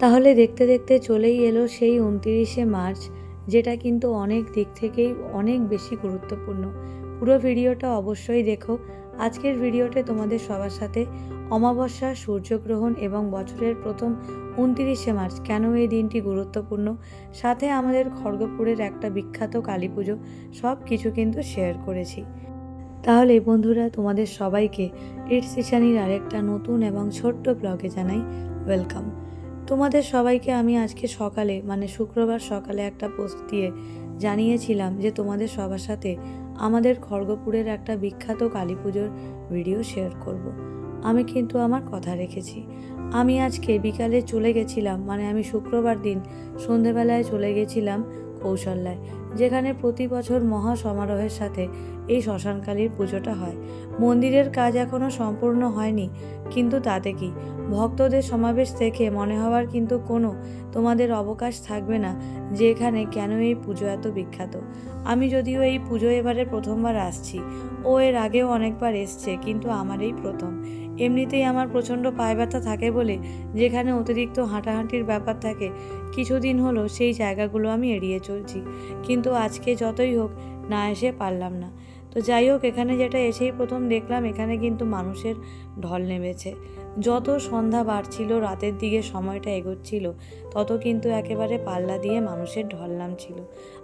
তাহলে দেখতে দেখতে চলেই এলো সেই উনতিরিশে মার্চ, যেটা কিন্তু অনেক দিক থেকেই অনেক বেশি গুরুত্বপূর্ণ। পুরো ভিডিওটা অবশ্যই দেখো। আজকের ভিডিওতে তোমাদের সবার সাথে অমাবস্যা, সূর্যগ্রহণ এবং বছরের প্রথম উনতিরিশে মার্চ কেন এই দিনটি গুরুত্বপূর্ণ? সাথে আমাদের খড়গপুরের একটা বিখ্যাত কালী পুজো, সব কিছু কিন্তু শেয়ার করেছি। তাহলে বন্ধুরা, তোমাদের সবাইকে ইটস ইশানির আরেকটা নতুন এবং ছোট্ট ব্লগে জানাই ওয়েলকাম তোমাদের সবাইকে আমি আজকে সকালে মানে শুক্রবার সকালে একটা পোস্ট দিয়ে জানিয়েছিলাম যে তোমাদের সবার সাথে আমাদের খড়গপুরের একটা বিখ্যাত কালী পুজোর ভিডিও শেয়ার করব। আমি কিন্তু আমার কথা রেখেছি আমি আজকে বিকালে চলে গেছিলাম মানে আমি শুক্রবার দিন সন্ধেবেলায় চলে গেছিলাম কৌশল্যায়, যেখানে প্রতি বছর মহা সমারোহের সাথে এই শ্মশানকালীর পুজোটা হয়। মন্দিরের কাজ এখনও সম্পূর্ণ হয়নি, কিন্তু তাতে কি? ভক্তদের সমাবেশ দেখে মনে হওয়ার কিন্তু কোনো তোমাদের অবকাশ থাকবে না, যে এখানে কেন এই পুজো এত বিখ্যাত। আমি যদিও এই পুজো এবারে প্রথমবার আসছি, ও এর আগেও অনেকবার এসছে, কিন্তু আমার এই প্রথম। এমনিতেই আমার প্রচণ্ড পায়ে ব্যথা থাকে বলে যেখানে অতিরিক্ত হাঁটাহাঁটির ব্যাপার থাকে, কিছুদিন হলো সেই জায়গাগুলো আমি এড়িয়ে চলছি। কিন্তু আজকে যতই হোক, না এসে পারলাম না। তো যাই হোক, এখানে যেটা এসেই প্রথম দেখলাম, এখানে কিন্তু মানুষের ঢল নেমেছে। যত সন্ধ্যা বাড়ছিল, রাতের দিকে সময়টা এগোচ্ছিল, তত কিন্তু একেবারে পাল্লা দিয়ে মানুষের ঢল নামছিল।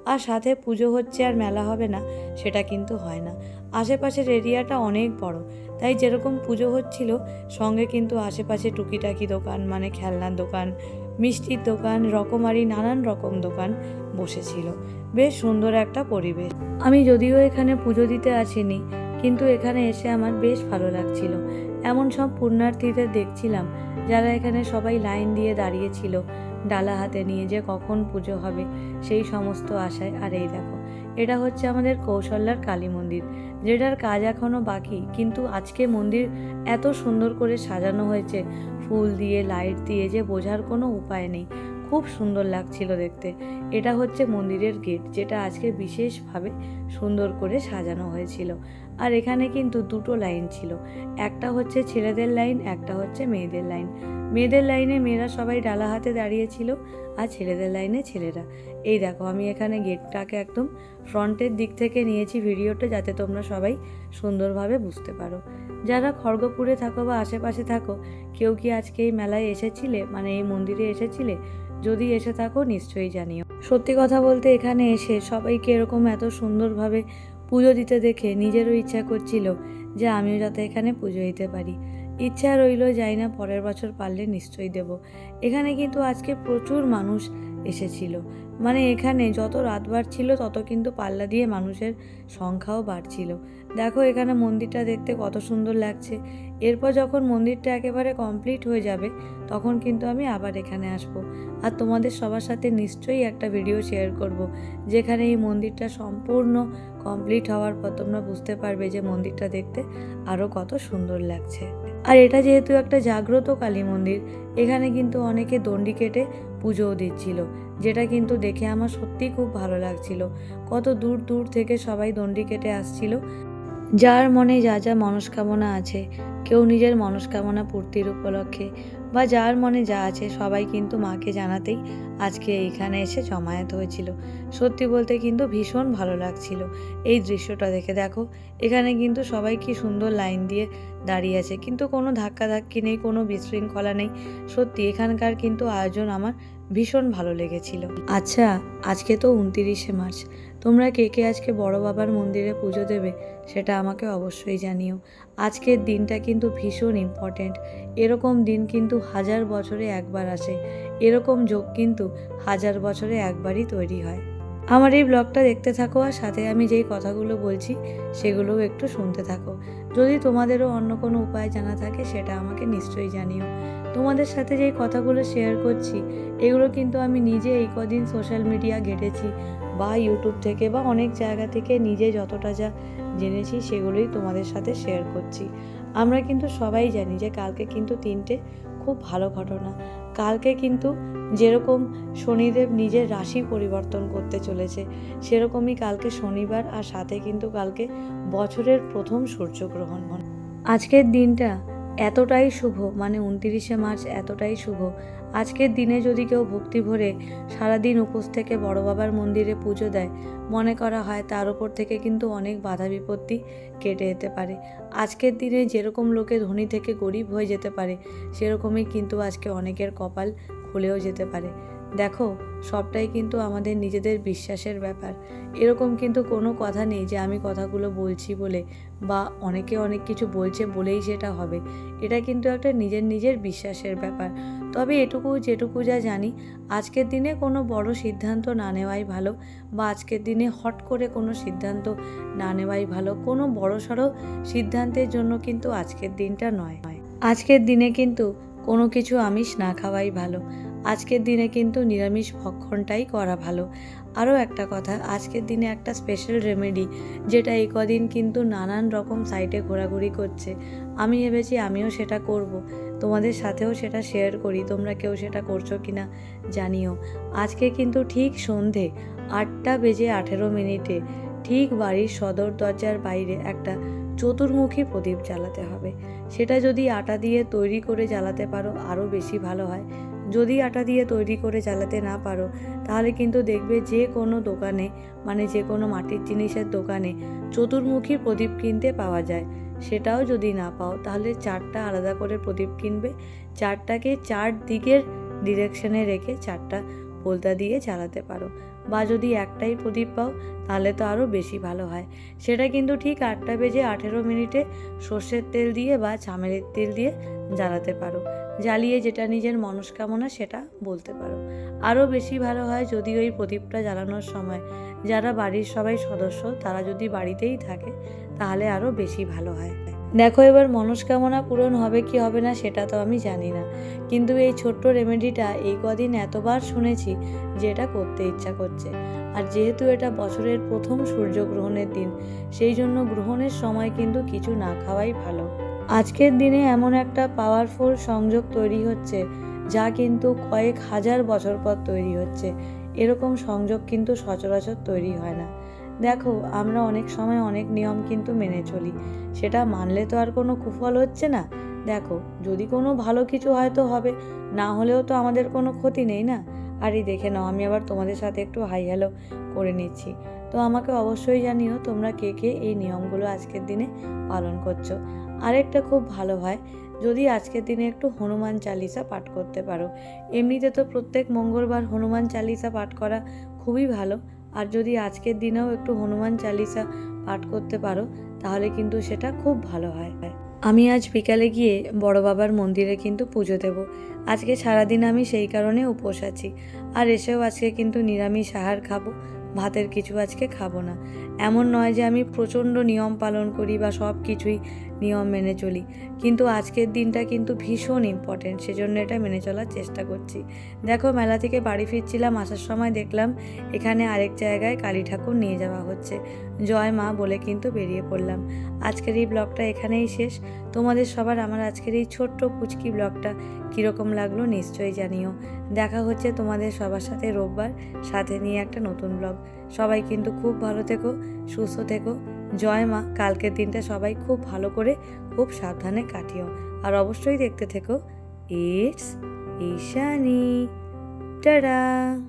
আর সাথে পুজো হচ্ছে আর মেলা হবে না, সেটা কিন্তু হয় না। আশেপাশের এরিয়াটা অনেক বড়, তাই যেরকম পুজো হচ্ছিল, সঙ্গে কিন্তু আশেপাশে টুকিটাকি দোকান মানে খেলনার দোকান, মিষ্টির দোকান, রকমারি, নানান রকম দোকান বসেছিল। বেশ সুন্দর একটা পরিবেশ। আমি যদিও এখানে পুজো দিতে আসিনি কিন্তু এখানে এসে আমার বেশ ভালো লাগছিল। এমন সব পুণ্যার্থীদের দেখছিলাম, যারা এখানে সবাই লাইন দিয়ে দাঁড়িয়েছিল ডালা হাতে নিয়ে যে কখন পুজো হবে, সেই সমস্ত আশায়। আর এই দেখো, এটা হচ্ছে আমাদের কৌশল্যার কালী মন্দির, যেটার কাজ এখনও বাকি, কিন্তু আজকে মন্দির এত সুন্দর করে সাজানো হয়েছে, ফুল দিয়ে, লাইট দিয়ে যে বোঝার কোনো উপায় নেই। খুব সুন্দর লাগছিল দেখতে। এটা হচ্ছে মন্দিরের গেট, যেটা আজকে বিশেষভাবে সুন্দর করে সাজানো হয়েছিল। আর এখানে কিন্তু দুটো লাইন ছিল, একটা হচ্ছে ছেলেদের লাইন, একটা হচ্ছে মেয়েদের লাইন। মেয়েদের লাইনে মেয়েরা সবাই ডালা হাতে দাঁড়িয়েছিল আর ছেলেদের লাইনে ছেলেরা। এই দেখো, আমি এখানে গেটটাকে একদম ফ্রন্টের দিক থেকে নিয়েছি ভিডিওটা, যাতে তোমরা সবাই সুন্দরভাবে বুঝতে পারো। যারা খড়গপুরে থাকো বা আশেপাশে থাকো, কেউ কি আজকে এই মেলায় এসেছিলে? মানে এই মন্দিরে এসেছিলে? যদি এসে থাকো, নিশ্চয়ই জানিও। সত্যি কথা বলতে এখানে এসে সবাইকে এরকম এত সুন্দরভাবে পুজো দিতে দেখে নিজেরও ইচ্ছা করছিল যে আমিও যাতে এখানে পুজো দিতে পারি। ইচ্ছা রইল, যাই না, পরের বছর পারলে নিশ্চয়ই দেব। এখানে কিন্তু আজকে প্রচুর মানুষ এসেছিল। মানে এখানে যত রাত বাড়ছিল, তত কিন্তু পাল্লা দিয়ে মানুষের সংখ্যাও বাড়ছিল। দেখো এখানে মন্দিরটা দেখতে কত সুন্দর লাগছে। এরপর যখন মন্দিরটা একেবারে কমপ্লিট হয়ে যাবে, তখন কিন্তু আমি আবার এখানে আসব। আর তোমাদের সবার সাথে নিশ্চয়ই একটা ভিডিও শেয়ার করব, যেখানে এই মন্দিরটা সম্পূর্ণ কমপ্লিট হওয়ার পর তোমরা বুঝতে পারবে যে মন্দিরটা দেখতে আরও কত সুন্দর লাগছে। আর এটা যেহেতু একটা জাগ্রত কালী মন্দির, এখানে কিন্তু অনেকে দণ্ডি কেটে পুজোও দিচ্ছিল, যেটা কিন্তু দেখে আমার সত্যিই খুব ভালো লাগছিল। কত দূর দূর থেকে সবাই দণ্ডি কেটে আসছিল। যার মনে যা যা মনস্কামনা আছে, কেউ নিজের মনস্কামনা পূর্তির উপলক্ষে বা যার মনে যা আছে সবাই কিন্তু মাকে জানাতেই আজকে এইখানে এসে জমায়েত হয়েছিল। সত্যি বলতে কিন্তু ভীষণ ভালো লাগছিল এই দৃশ্যটা দেখে। দেখো, এখানে কিন্তু সবাই কি সুন্দর লাইন দিয়ে দাঁড়িয়ে আছে। কিন্তু কোনো ধাক্কাধাক্কি নেই, কোনো বিশৃঙ্খলা নেই। সত্যি, এখানকার কিন্তু আয়োজন আমার ভীষণ ভালো লেগেছিল। আচ্ছা আজকে তো উনতিরিশে মার্চ। তোমরা কে কে আজকে বড় বাবার মন্দিরে পুজো দেবে সেটা আমাকে অবশ্যই জানিও। আজকের দিনটা কিন্তু ভীষণ ইম্পর্ট্যান্ট এরকম দিন কিন্তু হাজার বছরে একবার আসে। এরকম যোগ কিন্তু হাজার বছরে একবারই তৈরি হয়। আমার এই ব্লগটা দেখতে থাকো আর সাথে আমি যেই কথাগুলো বলছি সেগুলোও একটু শুনতে থাকো। যদি তোমাদেরও অন্য কোনো উপায় জানা থাকে সেটা আমাকে নিশ্চয়ই জানিও। তোমাদের সাথে যেই কথাগুলো শেয়ার করছি, এগুলো কিন্তু আমি নিজে এই কদিন সোশ্যাল মিডিয়া ঘেটেছি। বা ইউটিউব থেকে বা অনেক জায়গা থেকে নিজে যতটা যা জেনেছি সেগুলোই তোমাদের সাথে শেয়ার করছি। আমরা কিন্তু সবাই জানি যে কালকে কিন্তু তিনটে খুব ভালো ঘটনা। কালকে কিন্তু যেরকম শনিদেব নিজের রাশি পরিবর্তন করতে চলেছে, সেরকমই কালকে শনিবার আর সাথে কিন্তু কালকে বছরের প্রথম সূর্যগ্রহণ। আজকের দিনটা এতটাই শুভ মানে উনতিরিশে মার্চ এতটাই শুভ। আজকের দিনে যদি কেউ ভক্তি ভরে সারাদিন উপোস থেকে বড় বাবার মন্দিরে পুজো দেয়, মনে করা হয় তার উপর থেকে কিন্তু অনেক বাধা বিপত্তি কেটে যেতে পারে। আজকের দিনে যেরকম লোকে ধনী থেকে গরিব হয়ে যেতে পারে, সেরকমই কিন্তু আজকে অনেকের কপাল খুলেও যেতে পারে। দেখো, সবটাই কিন্তু আমাদের নিজেদের বিশ্বাসের ব্যাপার। এরকম কিন্তু কোনো কথা নেই যে আমি কথাগুলো বলছি বলে বা অনেকে অনেক কিছু বলছে বলেই সেটা হবে। এটা কিন্তু একটা নিজের নিজের বিশ্বাসের ব্যাপার। তবে এটুকু যেটুকু যা জানি, আজকের দিনে কোনো বড় সিদ্ধান্ত না নেওয়াই ভালো বা আজকের দিনে হট করে কোনো সিদ্ধান্ত না নেওয়াই ভালো। কোনো বড় সড়ো সিদ্ধান্তের জন্য কিন্তু আজকের দিনটা নয়। আজকের দিনে কিন্তু কোনো কিছু আমিষ না খাওয়াই ভালো। আজকের দিনে কিন্তু নিরামিষ ভক্ষণটাই করা ভালো। আরও একটা কথা, আজকের দিনে একটা স্পেশাল রেমেডি যেটা এই কদিন কিন্তু নানান রকম সাইটে ঘোরাঘুরি করছে। আমি ভেবেছি আমিও সেটা করব। তোমাদের সাথেও সেটা শেয়ার করি, তোমরা কেউ সেটা করছ কি না জানিও। আজকে কিন্তু ঠিক সন্ধে আটটা বেজে আঠেরো মিনিটে ঠিক বাড়ির সদর দরজার বাইরে একটা চতুর্মুখী প্রদীপ জ্বালাতে হবে। সেটা যদি আটা দিয়ে তৈরি করে জ্বালাতে পারো, আরও বেশি ভালো হয়। যদি আটা দিয়ে তৈরি করে চালাতে না পারো, তাহলে কিন্তু দেখবে যে কোনো দোকানে মানে যে কোনো মাটির জিনিসের দোকানে চতুর্মুখী প্রদীপ কিনতে পাওয়া যায়। সেটাও যদি না পাও, তাহলে চারটা আলাদা করে প্রদীপ কিনবে। চারটাকে চার দিকের ডিরেকশনে রেখে চারটা পোলতা দিয়ে চালাতে পারো। বা যদি একটাই প্রদীপ পাও, তাহলে তো আরও বেশি ভালো হয়। সেটা কিন্তু ঠিক আটটা বেজে আঠেরো মিনিটে সর্ষের তেল দিয়ে বা চামেরের তেল দিয়ে জ্বালাতে পারো। জ্বালিয়ে যেটা নিজের মনস্কামনা সেটা বলতে পারো। আরও বেশি ভালো হয় যদি ওই প্রদীপটা জ্বালানোর সময় যারা বাড়ির সবাই সদস্য তারা যদি বাড়িতেই থাকে তাহলে আরও বেশি ভালো হয়। দেখো এবার মনস্কামনা পূরণ হবে কি হবে না সেটা তো আমি জানি না। কিন্তু এই ছোট্ট রেমেডিটা এই কদিন এতবার শুনেছি যে এটা করতে ইচ্ছা করছে। আর যেহেতু এটা বছরের প্রথম সূর্যগ্রহণের দিন, সেই জন্য গ্রহণের সময় কিন্তু কিছু না খাওয়াই ভালো। আজকের দিনে এমন একটা পাওয়ারফুল সংযোগ তৈরি হচ্ছে, যা কিন্তু কয়েক হাজার বছর পর তৈরি হচ্ছে। এরকম সংযোগ কিন্তু সচরাচর তৈরি হয় না। দেখো, আমরা অনেক সময় অনেক নিয়ম কিন্তু মেনে চলি। সেটা মানলে তো আর কোনো কুফল হচ্ছে না। দেখো, যদি কোনো ভালো কিছু হয়তো হবে, না হলেও তো আমাদের কোনো ক্ষতি নেই না? আর এই দেখে নাও, আমি আবার তোমাদের সাথে একটু হাই হ্যালো করে নিচ্ছি। তো আমাকে অবশ্যই জানিও, তোমরা কে কে এই নিয়মগুলো আজকের দিনে পালন করছ। আরেকটা খুব ভালো হয়, যদি আজকের দিনে একটু হনুমান চালিসা পাঠ করতে পারো। এমনিতে তো প্রত্যেক মঙ্গলবার হনুমান চালিসা পাঠ করা খুবই ভালো, আর যদি আজকের দিনেও একটু হনুমান চালিসা পাঠ করতে পারো, তাহলে কিন্তু সেটা খুব ভালো হয়। আমি আজ বিকালে গিয়ে বড় বাবার মন্দিরে কিন্তু পুজো দেব। আজকে সারাদিন আমি সেই কারণে উপোস আছি, আর এসেও আজকে কিন্তু নিরামিষ আহার খাব, ভাতের কিছু আজকে খাব না। এমন নয় যে আমি প্রচণ্ড নিয়ম পালন করি বা সব কিছুই নিয়ম মেনে চলি। কিন্তু আজকের দিনটা কিন্তু ভীষণ ইম্পর্টেন্ট সেজন্য এটা মেনে চলার চেষ্টা করছি। দেখো, মেলা থেকে বাড়ি ফিরছিলাম, আসার সময় দেখলাম এখানে আরেক জায়গায় কালী ঠাকুর নিয়ে যাওয়া হচ্ছে। জয় মা বলে কিন্তু বেরিয়ে পড়লাম। আজকের এই ব্লগটা এখানেই শেষ। তোমাদের সবার আমার আজকের এই ছোট্ট পুচকি ব্লগটা কীরকম লাগল নিশ্চয়ই জানিও। দেখা হচ্ছে তোমাদের সবার সাথে রোববার, সাথে নিয়ে একটা নতুন ব্লগ। সবাই কিন্তু খুব ভালো থেকো, সুস্থ থেকো। জয় মা, কালকের দিনটা সবাই খুব ভালো করে খুব সাবধানে কাটিও। আর অবশ্যই দেখতে থেকো। ইটস ঈশানি। টাটা!